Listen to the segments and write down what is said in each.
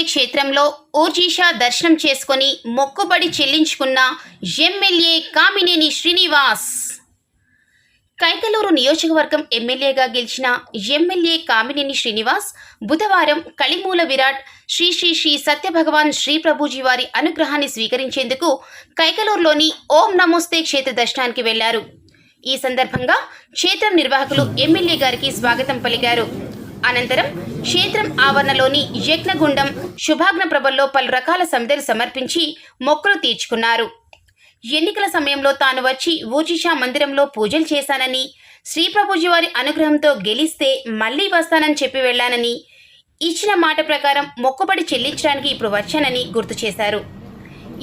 క్షేత్రంలో ఊర్జీషా దర్శనం చేసుకొని మొక్కుబడి చెల్లించుకున్న ఎమ్మెల్యే కామినేని శ్రీనివాస్. కైకలూరు నియోజకవర్గం ఎమ్మెల్యేగా గెలిచిన ఎమ్మెల్యే కామినేని శ్రీనివాస్ బుధవారం కలిమూల విరాట్ శ్రీ శ్రీ శ్రీ సత్యభగవాన్ శ్రీ ప్రభుజీ వారి అనుగ్రహాన్ని స్వీకరించేందుకు కైకలూరులోని ఓం నమోస్తే క్షేత్ర దర్శనానికి వెళ్ళారు. ఈ సందర్భంగా క్షేత్రం నిర్వాహకులు ఎమ్మెల్యే గారికి స్వాగతం పలికారు. అనంతరం క్షేత్రం ఆవరణలోని యజ్ఞగుండం శుభాగ్న ప్రభల్లో పలు రకాల సమిధలు సమర్పించి మొక్కలు తీర్చుకున్నారు. ఎన్నికల సమయంలో తాను వచ్చి ఊజిషా మందిరంలో పూజలు చేశానని శ్రీ వారి అనుగ్రహంతో గెలిస్తే మళ్ళీ వస్తానని చెప్పి వెళ్ళానని ఇచ్చిన మాట ప్రకారం మొక్కుబడి చెల్లించడానికి ఇప్పుడు వచ్చానని గుర్తు చేశారు.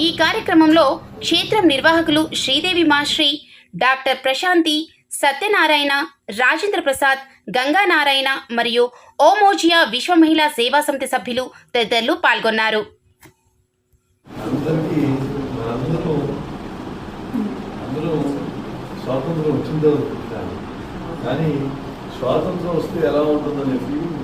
ఈ కార్యక్రమంలో క్షేత్రం నిర్వాహకులు శ్రీదేవి మాశ్రీ డాక్టర్ ప్రశాంతి సత్యనారాయణ రాజేంద్ర ప్రసాద్ గంగానారాయణ మరియు ఓమోజియా విశ్వ మహిళా సేవా సమితి సభ్యులు తదితరులు పాల్గొన్నారు. స్వాతంత్రం వచ్చిందో కానీ కానీ స్వాతంత్రం వస్తే ఎలా ఉంటుందనే ఫీలింగ్